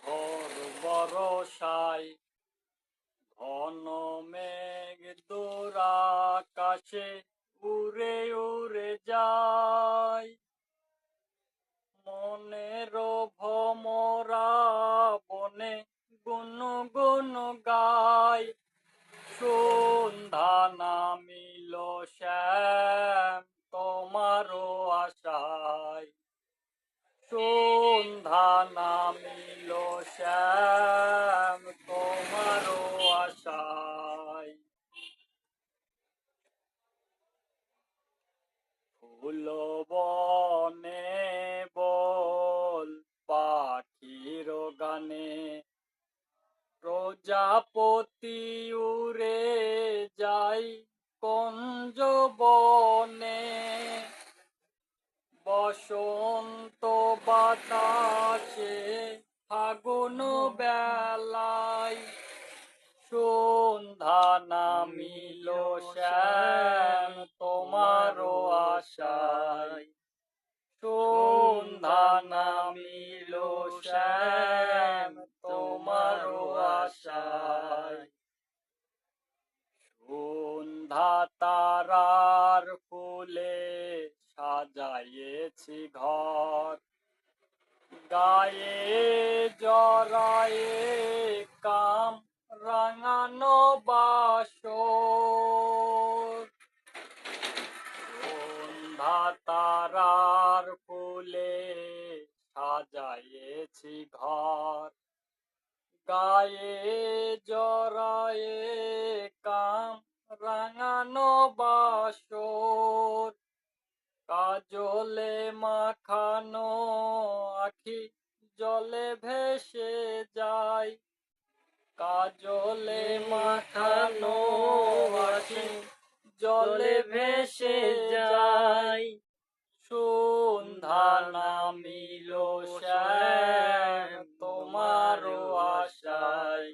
ঘর বরসাই, ঘন মেঘ দূরাকাশে উড়ে উড়ে যায়। মনের ভমরা বনে গুন গুন গায় সন্ধ্যা নামিল শ্যাম তোমারও আশায়। সন্ধ্যা নামিল শ্যাম তোমারও আশায়। ফুল বনে বল পাখির গানে। প্রজাপতি উড়ে যাই কঞ্জ বেলায় সন্ধ্যা নামিল শ্যাম, তোমারও আশায়। সন্ধ্যা নামিল শ্যাম, তোমারও আশায়। সন্ধ্যা তারার ফুলে সাজাইয়েছি ঘর। গায়ে জরায়ে রাঙানো বাসর সন্ধ্যা তারার ফুলে সাজাইয়েছি ঘর। গায়ে জরায়ে কাম রাঙানো বাসর কাজলে মাখানো আখি জলে ভেসে যায়। কাজলে মাখানো আছে জলে ভেসে যায়। সন্ধ্যা নামিল তোমারও আশায়।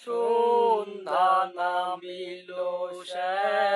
সন্ধ্যা নামিল শ্যাম